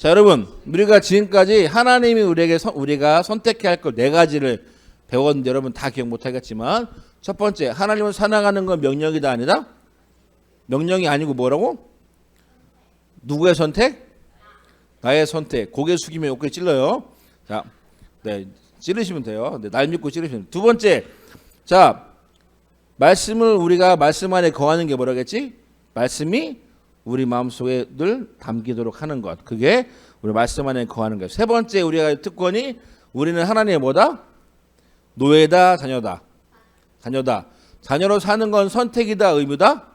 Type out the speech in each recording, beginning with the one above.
자, 여러분, 우리가 지금까지 하나님이 우리에게 선- 우리가 선택해야 할것네 가지를 배웠는데 여러분 다 기억 못 하겠지만 첫 번째, 하나님을 사랑하는 건 명령이다 아니다? 명령이 아니고 뭐라고? 누구의 선택? 나의 선택. 고개 숙이면 어깨 찔러요. 자, 네, 찌르시면 돼요. 네, 날 믿고 찌르시면. 두 번째, 자, 말씀을 우리가 말씀 안에 거하는 게 뭐라겠지? 말씀이 우리 마음속에 늘 담기도록 하는 것. 그게 우리 말씀 안에 거하는 것. 세 번째 우리가 특권이 우리는 하나님의 뭐다? 노예다, 자녀다. 자녀다. 자녀로 사는 건 선택이다, 의무다?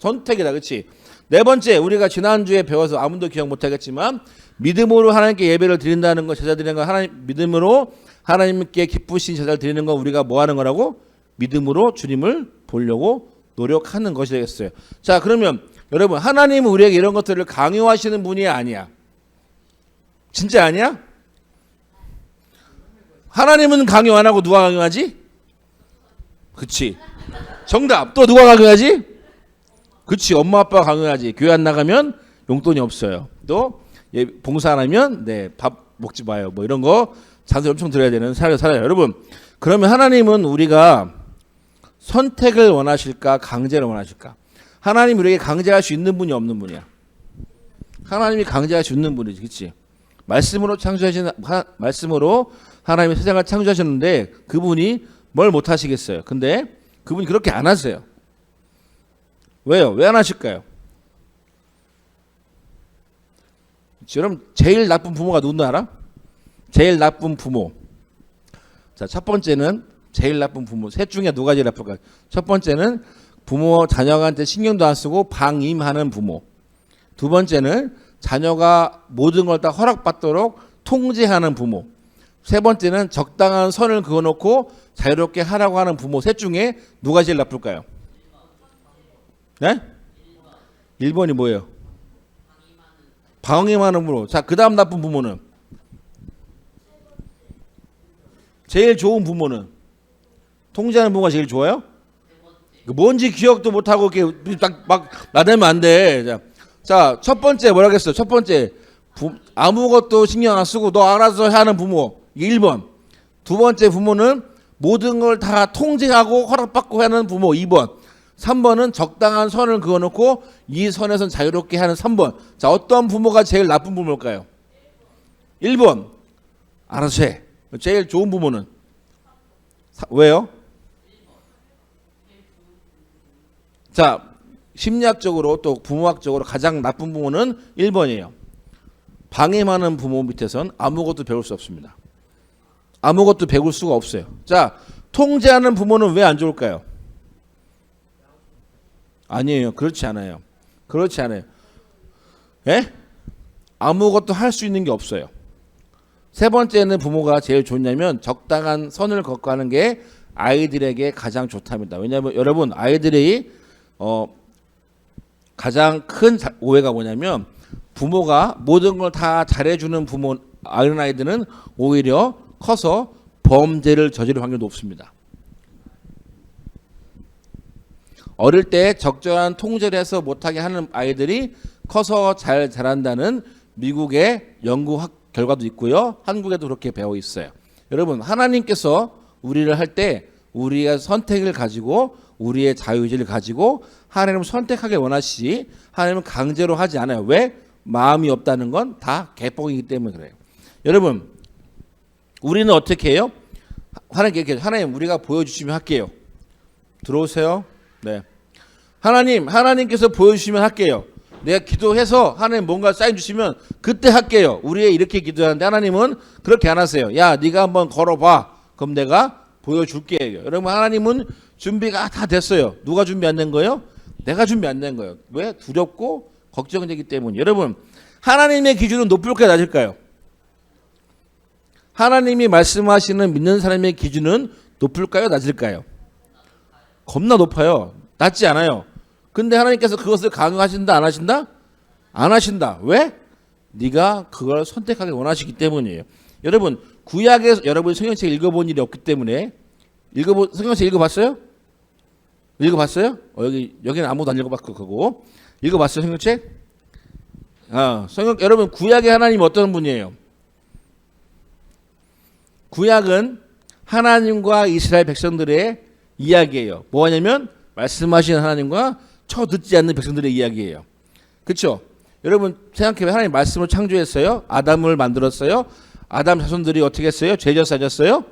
선택이다. 그렇지? 네 번째 우리가 지난주에 배워서 아무도 기억 못 하겠지만 믿음으로 하나님께 예배를 드린다는 거 제사 드리는 거 하나님 믿음으로 하나님께 기쁘신 제사를 드리는 건 우리가 뭐 하는 거라고? 믿음으로 주님을 보려고 노력하는 것이 되겠어요. 자, 그러면 여러분 하나님은 우리에게 이런 것들을 강요하시는 분이 아니야. 진짜 아니야? 하나님은 강요 안 하고 누가 강요하지? 그치. 정답. 또 누가 강요하지? 그치. 엄마 아빠가 강요하지. 교회 안 나가면 용돈이 없어요. 또 예, 봉사 안 하면 네, 밥 먹지 마요. 뭐 이런 거 잔소리 엄청 들어야 되는 살아요. 살아요. 여러분. 그러면 하나님은 우리가 선택을 원하실까 강제를 원하실까? 하나님 우리에게 강제할 수 있는 분이 없는 분이야. 하나님이 강제할 수 있는 분이지, 그렇지? 말씀으로 창조하신 하, 말씀으로 하나님이 세상을 창조하셨는데 그분이 뭘 못 하시겠어요? 근데 그분이 그렇게 안 하세요. 왜요? 왜 안 하실까요? 여러분 제일 나쁜 부모가 누군지 알아? 제일 나쁜 부모. 자, 첫 번째는 제일 나쁜 부모. 셋 중에 누가 제일 나쁠까요? 첫 번째는 부모 자녀한테 신경도 안 쓰고 방임하는 부모. 두 번째는 자녀가 모든 걸 다 허락받도록 통제하는 부모. 세 번째는 적당한 선을 그어놓고 자유롭게 하라고 하는 부모. 셋 중에 누가 제일 나쁠까요? 네? 1번이 뭐예요? 방임하는 부모. 자, 그 다음 나쁜 부모는? 제일 좋은 부모는? 통제하는 부모가 제일 좋아요? 그 뭔지 기억도 못하고 이렇게 딱 막 나대면 안 돼. 자, 자, 첫 번째 뭐라겠어요? 첫 번째 부, 아무것도 신경 안 쓰고 너 알아서 하는 부모. 이게 1번. 두 번째 부모는 모든 걸 다 통제하고 허락받고 하는 부모 2번. 3번은 적당한 선을 그어놓고 이 선에선 자유롭게 하는 3번. 자, 어떤 부모가 제일 나쁜 부모일까요? 1번. 알아서 해. 제일 좋은 부모는? 사- 왜요? 자, 심리학적으로 또 부모학적으로 가장 나쁜 부모는 1번이에요. 방해하는 부모 밑에선 아무것도 배울 수 없습니다. 아무것도 배울 수가 없어요. 자, 통제하는 부모는 왜 안 좋을까요? 아니에요. 그렇지 않아요. 그렇지 않아요. 예? 아무것도 할 수 있는 게 없어요. 세 번째는 부모가 제일 좋냐면 적당한 선을 걷고 하는 게 아이들에게 가장 좋답니다. 왜냐하면 여러분 아이들이 어 가장 큰 자- 오해가 뭐냐면 부모가 모든 걸 다 잘해주는 부모 어린 아이들은 오히려 커서 범죄를 저지를 확률이 높습니다. 어릴 때 적절한 통제를 해서 못하게 하는 아이들이 커서 잘 자란다는 미국의 연구 학- 결과도 있고요. 한국에도 그렇게 배워 있어요. 여러분, 하나님께서 우리를 할 때 우리의 선택을 가지고 우리의 자유의지를 가지고 하나님을 선택하게 원하시지 하나님은 강제로 하지 않아요. 왜? 마음이 없다는 건 다 개뻥이기 때문에 그래요. 여러분, 우리는 어떻게 해요? 하나님께 하나님 우리가 보여주시면 할게요. 들어오세요. 네. 하나님, 하나님께서 보여주시면 할게요. 내가 기도해서 하나님 뭔가 사인 주시면 그때 할게요. 우리 이렇게 기도하는데 하나님은 그렇게 안 하세요. 야, 네가 한번 걸어봐. 그럼 내가 보여줄게요. 여러분, 하나님은 준비가 다 됐어요. 누가 준비 안 된 거예요? 내가 준비 안 된 거예요. 왜? 두렵고 걱정되기 때문에. 여러분, 하나님의 기준은 높을까요, 낮을까요? 하나님이 말씀하시는 믿는 사람의 기준은 높을까요, 낮을까요? 겁나 높아요. 낮지 않아요. 근데 하나님께서 그것을 강요하신다, 안 하신다? 안 하신다. 왜? 네가 그걸 선택하기 원하시기 때문이에요. 여러분, 구약에 여러분 성경책 읽어본 일이 없기 때문에 읽어본 성경책 읽어봤어요? 읽어봤어요? 어, 여기 여기는 아무도 안 읽어봤고 그거 읽어봤어요 성경책? 어, 성경 여러분 구약의 하나님 어떤 분이에요? 구약은 하나님과 이스라엘 백성들의 이야기예요. 뭐냐면 말씀하신 하나님과 처 듣지 않는 백성들의 이야기예요. 그렇죠? 여러분 생각해 보 하나님 말씀을 창조했어요. 아담을 만들었어요. 아담 자손들이 어떻게 했어요? 죄져 사졌어요.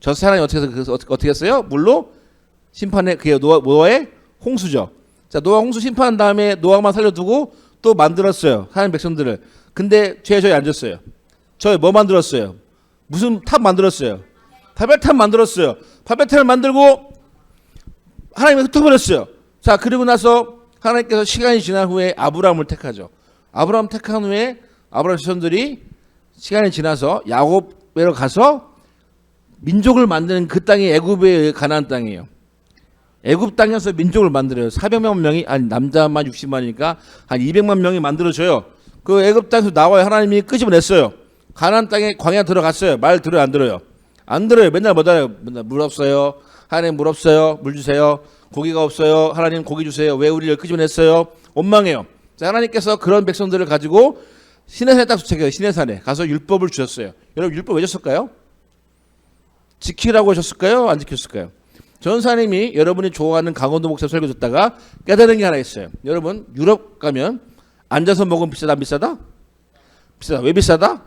저 사람이 어떻게 해서 그- 어떻게 했어요? 물로 심판해 그게 노아, 노아의 홍수죠. 자 노아 홍수 심판한 다음에 노아만 살려두고 또 만들었어요. 하나님 백성들을. 근데 죄 저희 앉았어요. 저희 뭐 만들었어요? 무슨 탑 만들었어요? 바벨탑 만들었어요. 바벨탑을 만들고 하나님이 흩어버렸어요. 자 그리고 나서 하나님께서 시간이 지난 후에 아브라함을 택하죠. 아브라함 택한 후에 아브라함 자손들이 시간이 지나서 야곱에로 가서 민족을 만드는 그 땅이 애굽의 가나안 땅이에요. 애굽 땅에서 민족을 만들어요. 400만 명이 아니 남자만 60만이니까 한 200만 명이 만들어져요. 그 애굽 땅에서 나와요. 하나님이 끄집어냈어요. 가나안 땅에 광야 들어갔어요. 말 들어요, 안 들어요? 안 들어요. 맨날 뭐다요? 맨날 물 없어요. 하나님 물 없어요. 물 주세요. 고기가 없어요. 하나님 고기 주세요. 왜 우리를 끄집어냈어요? 원망해요. 자, 하나님께서 그런 백성들을 가지고 시내산에 딱 도착해요. 시내산에 가서 율법을 주셨어요. 여러분 율법 왜 줬을까요? 지키라고 하셨을까요? 안 지켰을까요? 전사님이 여러분이 좋아하는 강원도 목사 설교 듣다가 깨달은 게 하나 있어요. 여러분 유럽 가면 앉아서 먹으면 비싸다 안 비싸다? 비싸다. 왜 비싸다?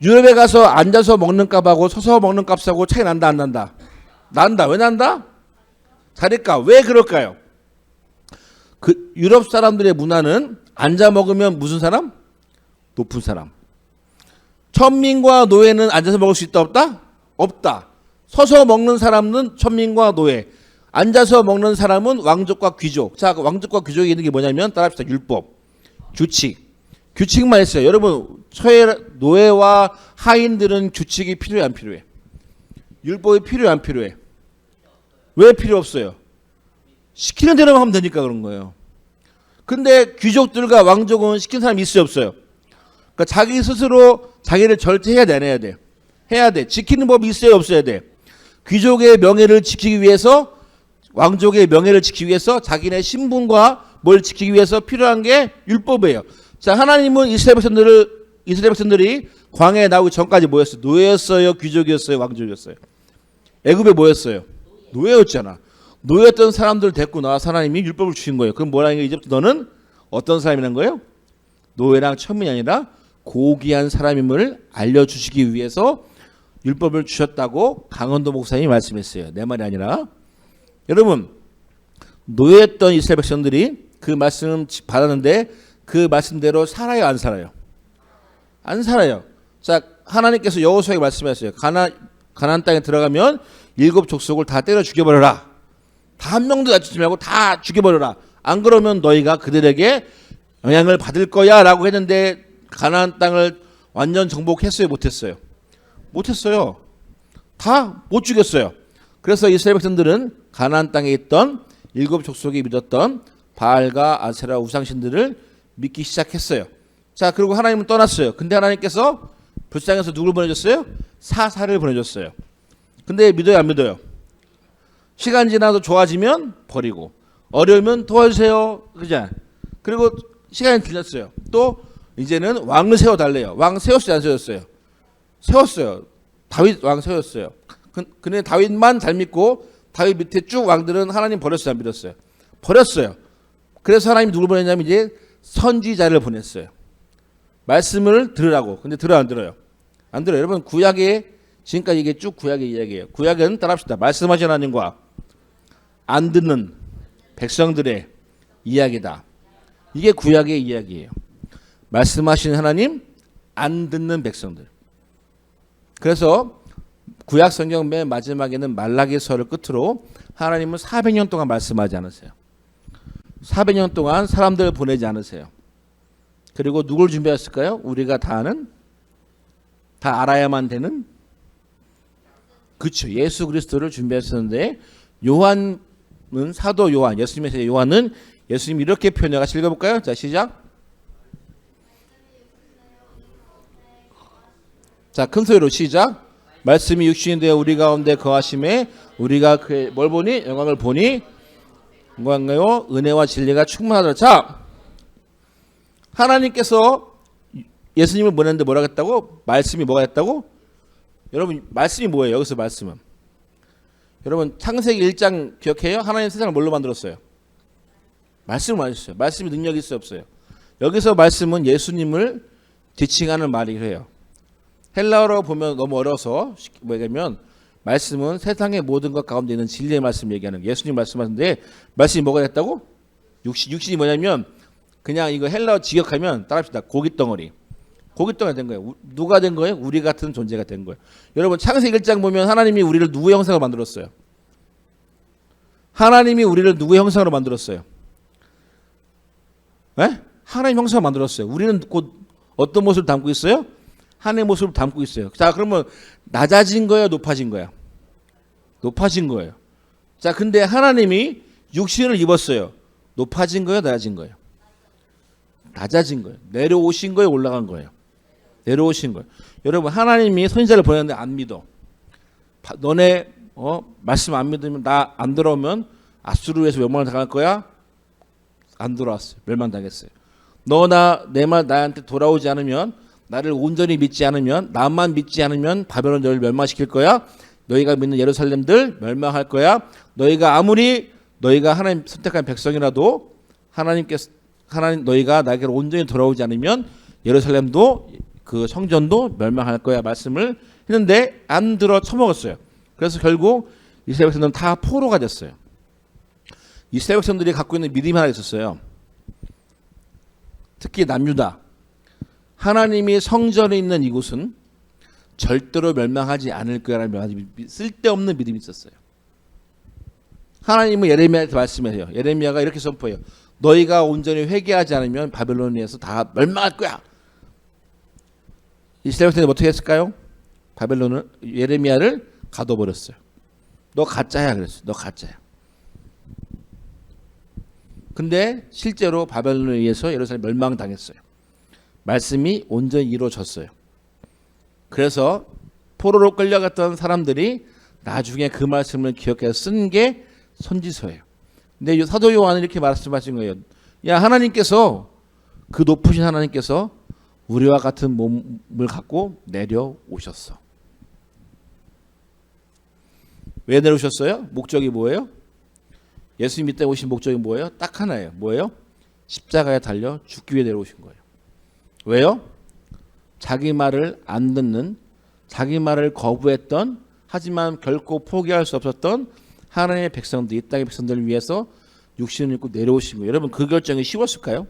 유럽에 가서 앉아서 먹는 값하고 서서 먹는 값하고 차이 난다 안 난다? 난다. 왜 난다? 자리값. 왜 그럴까요? 그 유럽 사람들의 문화는 앉아 먹으면 무슨 사람? 높은 사람. 천민과 노예는 앉아서 먹을 수 있다 없다? 없다. 서서 먹는 사람은 천민과 노예. 앉아서 먹는 사람은 왕족과 귀족. 자, 그 왕족과 귀족이 있는 게 뭐냐면 따라합시다. 율법, 규칙. 규칙만 있어요. 여러분, 처해 노예와 하인들은 규칙이 필요해 안 필요해? 율법이 필요해 안 필요해? 왜 필요 없어요? 시키는 대로만 하면 되니까 그런 거예요. 근데 귀족들과 왕족은 시킨 사람이 있어요 없어요? 그러니까 자기 스스로 자기를 절제해야 해야 돼? 해야 돼. 지키는 법이 있어야 없어야 돼. 귀족의 명예를 지키기 위해서 왕족의 명예를 지키기 위해서 자기네 신분과 뭘 지키기 위해서 필요한 게 율법이에요. 자, 하나님은 이스라엘 백성들을 이스라엘 백성들이 광야에 나오기 전까지 뭐였어요? 노예였어요, 귀족이었어요, 왕족이었어요. 애굽에 뭐였어요? 노예였잖아. 노예였던 사람들 데리고 나와서 하나님이 율법을 주신 거예요. 그럼 뭐라는 게 이제부터 너는 어떤 사람이라는 거예요? 노예랑 천민이 아니라 고귀한 사람임을 알려주시기 위해서 율법을 주셨다고 강원도 목사님이 말씀했어요. 내 말이 아니라 여러분 노예했던 이스라엘 백성들이 그 말씀 받았는데 그 말씀대로 살아요 안 살아요? 안 살아요. 자 하나님께서 여호수아에게 말씀하셨어요. 가나 가나안 땅에 들어가면 일곱 족속을 다 때려 죽여버려라. 다 한 명도 다치지 말고 다 죽여버려라. 안 그러면 너희가 그들에게 영향을 받을 거야라고 했는데 가나안 땅을 완전 정복했어요, 못했어요? 못했어요. 다 못 죽였어요. 그래서 이스라엘 백성들은 가나안 땅에 있던 일곱 족속이 믿었던 바알과 아세라 우상신들을 믿기 시작했어요. 자, 그리고 하나님은 떠났어요. 근데 하나님께서 불쌍해서 누굴 보내줬어요? 사사를 보내줬어요. 근데 믿어요, 안 믿어요? 시간 지나도 좋아지면 버리고 어려우면 도와주세요. 그죠? 그리고 시간이 들렸어요. 또 이제는 왕을 세워 달래요. 왕 세웠어요, 안 세웠어요? 세웠어요. 다윗 왕 세웠어요. 그- 근데 다윗만 잘 믿고 다윗 밑에 쭉 왕들은 하나님 버렸어요, 안 믿었어요? 버렸어요. 그래서 하나님이 누굴 보냈냐면 이제 선지자를 보냈어요. 말씀을 들으라고. 근데 들어 안 들어요? 안 들어요. 여러분 구약에 지금까지 이게 쭉 구약의 이야기예요. 구약은 따라합시다. 말씀하신 하나님과 안 듣는 백성들의 이야기다. 이게 구약의 이야기예요. 말씀하신 하나님, 안 듣는 백성들. 그래서 구약 성경 맨 마지막에는 말라기서를 끝으로 하나님은 400년 동안 말씀하지 않으세요. 400년 동안 사람들을 보내지 않으세요. 그리고 누굴 준비했을까요? 우리가 다 아는 다 알아야만 되는 그렇죠. 예수 그리스도를 준비했었는데 요한 은 사도 요한, 예수님의 요한은 예수님 이렇게 표현해 같이 읽어볼까요? 자 시작. 자큰 소리로 시작. 말씀이 육신이 되어 우리 가운데 거하심에 우리가 그의 뭘 보니 영광을 보니 영광요 은혜와 진리가 충만하더라. 자 하나님께서 예수님을 보냈는데 뭐라 했다고? 말씀이 뭐가 했다고? 여러분 말씀이 뭐예요? 여기서 말씀은 여러분 창세기 1장 기억해요? 하나님 세상을 뭘로 만들었어요? 말씀을 만드셨어요. 말씀이 능력이 있어요, 없어요? 여기서 말씀은 예수님을 지칭하는 말이래요. 헬라어로 보면 너무 어려서 뭐냐면 말씀은 세상의 모든 것 가운데 있는 진리의 말씀 얘기하는. 예수님 말씀하는데 말씀이 뭐가 됐다고? 육신 육신이 뭐냐면 그냥 이거 헬라어 직역하면 따라합시다. 고기 덩어리. 덩어리 된 거예요. 우- 누가 된 거예요? 우리 같은 존재가 된 거예요. 여러분 창세기 1장 보면 하나님이 우리를 누구 형상으로 만들었어요? 하나님이 우리를 누구 형상으로 만들었어요? 예? 하나님 형상으로 만들었어요. 우리는 곧 어떤 모습을 담고 있어요? 하나님의 모습을 담고 있어요. 자, 그러면 낮아진 거예요, 높아진 거야? 높아진 거예요. 자, 근데 하나님이 육신을 입었어요. 높아진 거예요, 낮아진 거예요? 낮아진 거예요. 내려오신 거예요, 올라간 거예요? 내려오신 거예요. 여러분, 하나님이 선지자를 보냈는데 안 믿어. 바- 너네 어, 말씀 안 믿으면 나안 들어오면 아수르에서 멸망을 당할 거야? 안 돌아왔어요. 멸망당했어요. 너나 내 말 나한테 돌아오지 않으면 나를 온전히 믿지 않으면 나만 믿지 않으면 바벨론 너를 멸망시킬 거야. 너희가 믿는 예루살렘들 멸망할 거야. 너희가 아무리 너희가 하나님 선택한 백성이라도 하나님께서 하나님 너희가 나에게 온전히 돌아오지 않으면 예루살렘도 그 성전도 멸망할 거야 말씀을 했는데 안 들어 처먹었어요. 그래서 결국 이스라엘 백성들은 다 포로가 됐어요. 이스라엘 백성들이 갖고 있는 믿음이 하나 있었어요. 특히 남유다. 하나님이 성전에 있는 이곳은 절대로 멸망하지 않을 거라는 쓸데없는 믿음이 있었어요. 하나님은 예레미야한테 말씀해요. 예레미야가 이렇게 선포해요. 너희가 온전히 회개하지 않으면 바벨론에서 다 멸망할 거야. 이스라엘 백성들이 어떻게 했을까요? 바벨론을 예레미야를 가둬버렸어요. 너 가짜야 그랬어요. 너 가짜야. 근데 실제로 바벨론에 의해서 예루살렘 멸망당했어요. 말씀이 온전히 이루어졌어요. 그래서 포로로 끌려갔던 사람들이 나중에 그 말씀을 기억해서 쓴 게 선지서예요. 근데 이 사도 요한은 이렇게 말씀하신 거예요. 야 하나님께서 그 높으신 하나님께서 우리와 같은 몸을 갖고 내려오셨어. 왜 내려오셨어요? 목적이 뭐예요? 예수님 이때 오신 목적이 뭐예요? 딱 하나예요. 뭐예요? 십자가에 달려 죽기 위해 내려오신 거예요. 왜요? 자기 말을 안 듣는 자기 말을 거부했던 하지만 결코 포기할 수 없었던 하나님의 백성들 이 땅의 백성들을 위해서 육신을 입고 내려오신 거예요. 여러분 그 결정이 쉬웠을까요?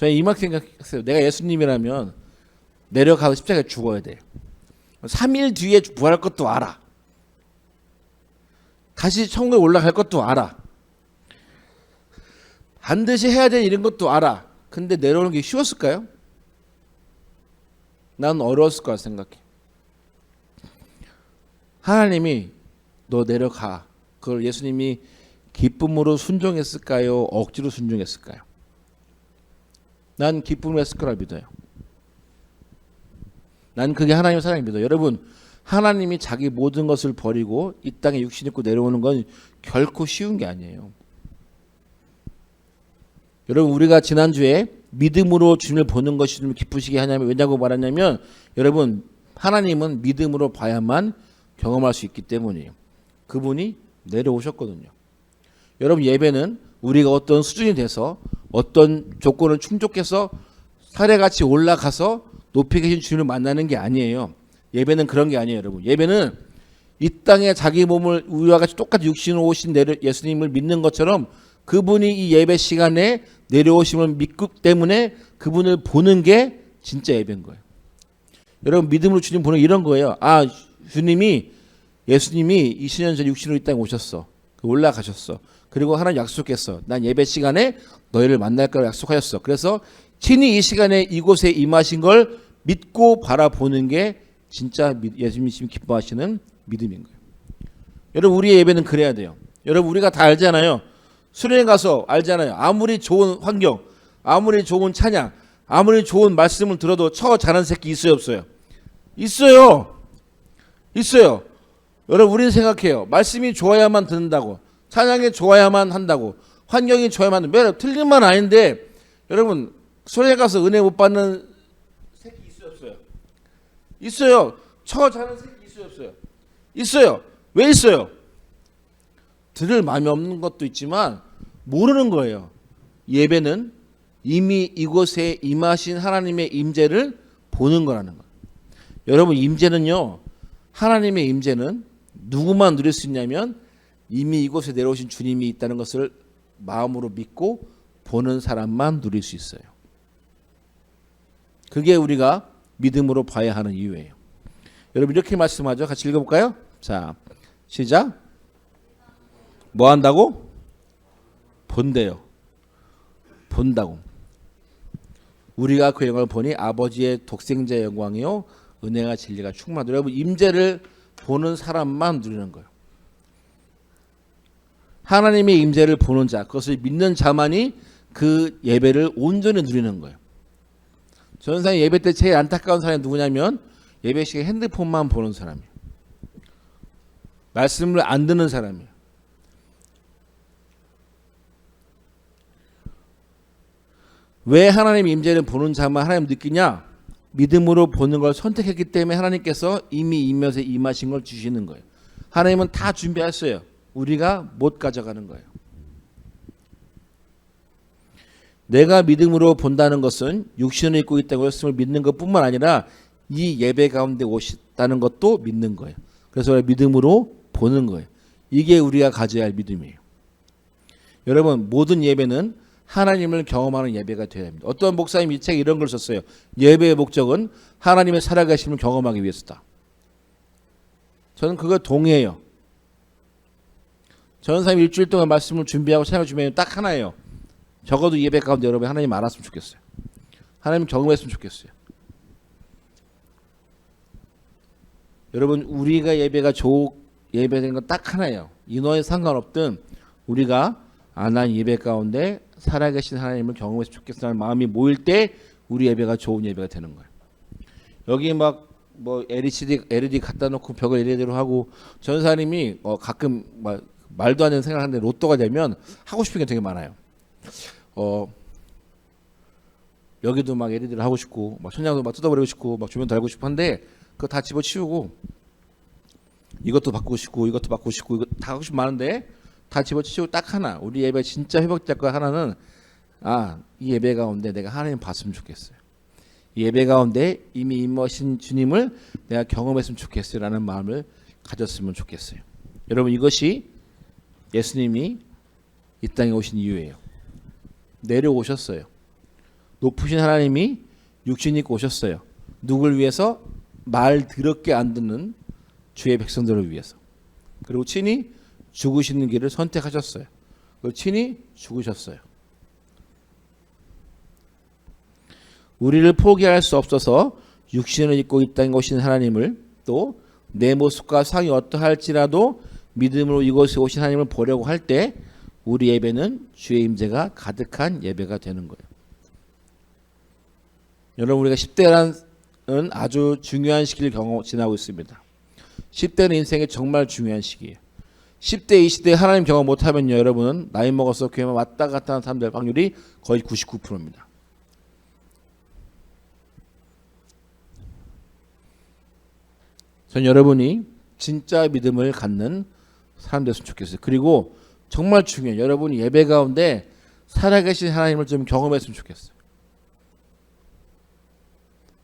저는 이만큼 생각했어요. 내가 예수님이라면 내려가서 십자가에 죽어야 돼요. 3일 뒤에 부활할 것도 알아. 다시 천국에 올라갈 것도 알아. 반드시 해야 될 이런 것도 알아. 근데 내려오는 게 쉬웠을까요? 난 어려웠을 거라 생각해. 하나님이 너 내려가. 그걸 예수님이 기쁨으로 순종했을까요? 억지로 순종했을까요? 난 했을 거라 믿어요. 난 그게 하나님의 사랑을 믿어요. 여러분, 하나님이 자기 모든 것을 버리고 이 땅에 육신 입고 내려오는 건 결코 쉬운 게 아니에요. 여러분 우리가 지난주에 믿음으로 주님을 보는 것이 좀 기쁘시게 하냐면 왜냐고 말하냐면 여러분 하나님은 믿음으로 봐야만 경험할 수 있기 때문이에요. 그분이 내려오셨거든요. 여러분 예배는 우리가 어떤 수준이 돼서 어떤 조건을 충족해서 사례같이 올라가서 높이 계신 주님을 만나는 게 아니에요. 예배는 그런 게 아니에요, 여러분. 예배는 이 땅에 자기 몸을 우리와 같이 똑같이 육신으로 오신 예수님을 믿는 것처럼 그분이 이 예배 시간에 내려오심을 믿기 때문에 그분을 보는 게 진짜 예배인 거예요. 여러분 믿음으로 주님 보는 게 이런 거예요. 아 주님이 예수님이 20년 전 육신으로 이 땅에 오셨어. 올라가셨어. 그리고 하나님 약속했어. 난 예배 시간에 너희를 만날 거라고 약속하셨어. 그래서 친히 이 시간에 이곳에 임하신 걸 믿고 바라보는 게 진짜 믿- 예수님이 기뻐하시는 믿음인 거예요. 여러분 우리의 예배는 그래야 돼요. 여러분 우리가 다 알잖아요. 수련회 가서 알잖아요. 아무리 좋은 환경, 아무리 좋은 찬양, 아무리 좋은 말씀을 들어도 처 자는 새끼 있어요 없어요? 있어요. 있어요. 여러분 우리는 생각해요. 말씀이 좋아야만 듣는다고. 찬양이 좋아야만 한다고. 환경이 좋아야만 한다고. 틀린 말 아닌데 여러분 소리에 가서 은혜 못 받는 새끼 있어요 없어요? 있어요. 처 자는 새끼 있어요 없어요? 있어요. 왜 있어요? 들을 마음이 없는 것도 있지만 모르는 거예요. 예배는 이미 이곳에 임하신 하나님의 임재를 보는 거라는 거예요. 여러분 임재는요. 하나님의 임재는 누구만 누릴 수 있냐면 이미 이곳에 내려오신 주님이 있다는 것을 마음으로 믿고 보는 사람만 누릴 수 있어요. 그게 우리가 믿음으로 봐야 하는 이유예요. 여러분 이렇게 말씀하죠. 같이 읽어볼까요? 자, 시작. 뭐 한다고? 본대요. 본다고. 우리가 그 영광을 보니 아버지의 독생자의 영광이요 은혜와 진리가 충만하다. 여러분 임재를 보는 사람만 누리는 거예요. 하나님의 임재를 보는 자, 그것을 믿는 자만이 그 예배를 온전히 누리는 거예요. 전상 예배 때 제일 안타까운 사람이 누구냐면 예배 시간에 핸드폰만 보는 사람이에요. 말씀을 안 듣는 사람이에요. 왜 하나님 임재를 보는 자만 하나님 느끼냐? 믿음으로 보는 걸 선택했기 때문에 하나님께서 이미 임면에 임하신 걸 주시는 거예요. 하나님은 다 준비했어요. 우리가 못 가져가는 거예요. 내가 믿음으로 본다는 것은 육신을 입고 있다고 했음을 믿는 것뿐만 아니라 이 예배 가운데 오셨다는 것도 믿는 거예요. 그래서 믿음으로 보는 거예요. 이게 우리가 가져야 할 믿음이에요. 여러분 모든 예배는 하나님을 경험하는 예배가 되어야 합니다. 어떤 목사님이 이 책에 이런 걸 썼어요. 예배의 목적은 하나님의 살아가심을 경험하기 위해서다. 저는 그거 동의해요. 전사님 일주일 동안 말씀을 준비하고 찬양 준비하면 딱 하나예요. 적어도 예배 가운데 여러분 하나님 알았으면 좋겠어요. 하나님 경험했으면 좋겠어요. 여러분 우리가 예배가 좋 예배된 건 딱 하나예요. 인원에 상관없든 우리가 아난 예배 가운데 살아계신 하나님을 경험했으면 좋겠다는 마음이 모일 때 우리 예배가 좋은 예배가 되는 거예요. 여기 막 뭐 LED LED 갖다 놓고 벽을 LED로 하고 전사님이 어 가끔 막 말도 안 되는 생각하는데 로또가 되면 하고 싶은 게 되게 많아요. 어 여기도 막 LED를 하고 싶고 막 천장도 막 뜯어버리고 싶고 막 조명 달고 싶은데 그거 다 집어치우고 이것도 바꾸고 싶고 이것도 바꾸고 싶고 이거 다 하고 싶은 많은데 다 집어치우고 딱 하나 우리 예배 진짜 회복될 거 하나는 아 이 예배 가운데 내가 하나님 봤으면 좋겠어요. 이 예배 가운데 이미 임하신 주님을 내가 경험했으면 좋겠어요라는 마음을 가졌으면 좋겠어요. 여러분 이것이 예수님이 이 땅에 오신 이유예요. 내려오셨어요. 높으신 하나님이 육신 입고 오셨어요. 누굴 위해서 말 더럽게 안 듣는 주의 백성들을 위해서. 그리고 친히 죽으시는 길을 선택하셨어요. 그리고 친히 죽으셨어요. 우리를 포기할 수 없어서 육신을 입고 이 땅에 오신 하나님을 또 내 모습과 상이 어떠할지라도 믿음으로 이곳에 오신 하나님을 보려고 할 때 우리 예배는 주의 임재가 가득한 예배가 되는 거예요. 여러분 우리가 10대라는 아주 중요한 시기를 경험 지나고 있습니다. 10대는 인생의 정말 중요한 시기예요. 10대, 20대 하나님 경험 못하면요, 여러분은 나이 먹어서 교회만 왔다 갔다 하는 사람들 확률이 거의 99%입니다. 전 여러분이 진짜 믿음을 갖는 사람 됐으면 좋겠어요. 그리고 정말 중요해요. 여러분이 예배 가운데 살아계신 하나님을 좀 경험했으면 좋겠어요.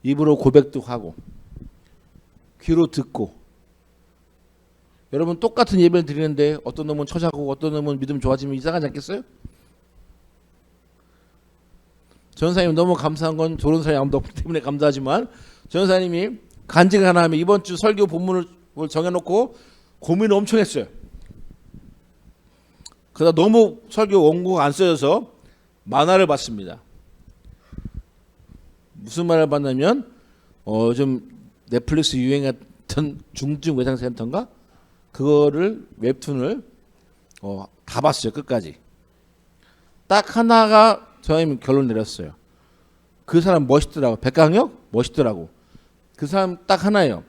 입으로 고백도 하고 귀로 듣고 여러분 똑같은 예배를 드리는데 어떤 놈은 처자고 어떤 놈은 믿음 좋아지면 이상하지 않겠어요? 전사님 너무 감사한 건 저런 사람이 아무도 없기 때문에 감사하지만 전사님이 간증을 하나 하면 이번 주 설교 본문을 정해놓고 고민을 엄청 했어요. 그러다 너무 설교 원고가 안 써져서 만화를 봤습니다. 무슨 말을 봤냐면 어 좀 넷플릭스 유행했던 중증 외상센터인가 그거를 웹툰을 어, 다 봤어요 끝까지. 딱 하나가 저희 결론 내렸어요. 그 사람 멋있더라고. 백강혁 멋있더라고. 그 사람 딱 하나예요.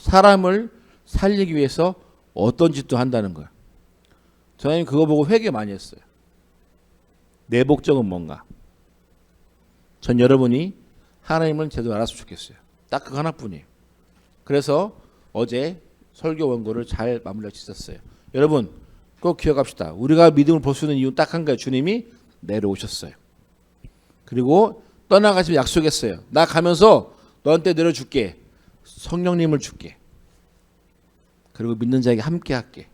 사람을 살리기 위해서 어떤 짓도 한다는 거야. 저희는 그거 보고 회개 많이 했어요. 내 목적은 뭔가? 전 여러분이 하나님을 제대로 알았으면 좋겠어요. 딱그 하나뿐이에요. 그래서 어제 설교 원고를 잘 마무리할 수 있었어요. 여러분 꼭 기억합시다. 우리가 믿음을 볼 수 있는 이유 딱한 가지. 주님이 내려오셨어요. 그리고 떠나가시면 약속했어요. 나 가면서 너한테 내려줄게. 성령님을 줄게. 그리고 믿는 자에게 함께 할게.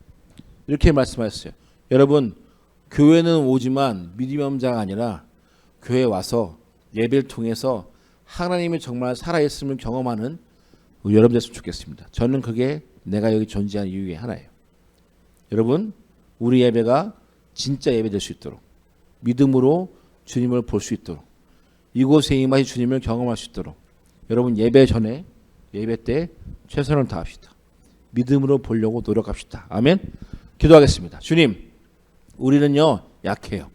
이렇게 말씀하셨어요. 여러분 교회는 오지만 믿음의 엄자가 아니라 교회 에 와서 예배를 통해서 하나님이 정말 살아있음을 경험하는 여러분 됐으면 좋겠습니다. 저는 그게 내가 여기 존재하는 이유의 하나예요. 여러분 우리 예배가 진짜 예배 될 수 있도록 믿음으로 주님을 볼 수 있도록 이곳에 임하신 주님을 경험할 수 있도록 여러분 예배 전에 예배 때 최선을 다합시다. 믿음으로 보려고 노력합시다. 아멘. 기도하겠습니다. 주님, 우리는요 약해요.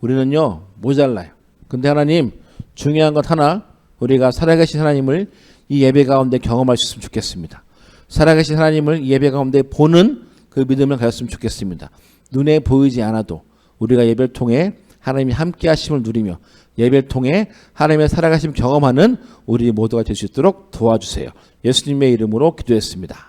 우리는요 모자라요. 근데 하나님 중요한 것 하나 우리가 살아계신 하나님을 이 예배 가운데 경험할 수 있으면 좋겠습니다. 살아계신 하나님을 이 예배 가운데 보는 그 믿음을 가졌으면 좋겠습니다. 눈에 보이지 않아도 우리가 예배를 통해 하나님이 함께 하심을 누리며 예배를 통해 하나님의 살아가심 경험하는 우리 모두가 될 수 있도록 도와주세요. 예수님의 이름으로 기도했습니다.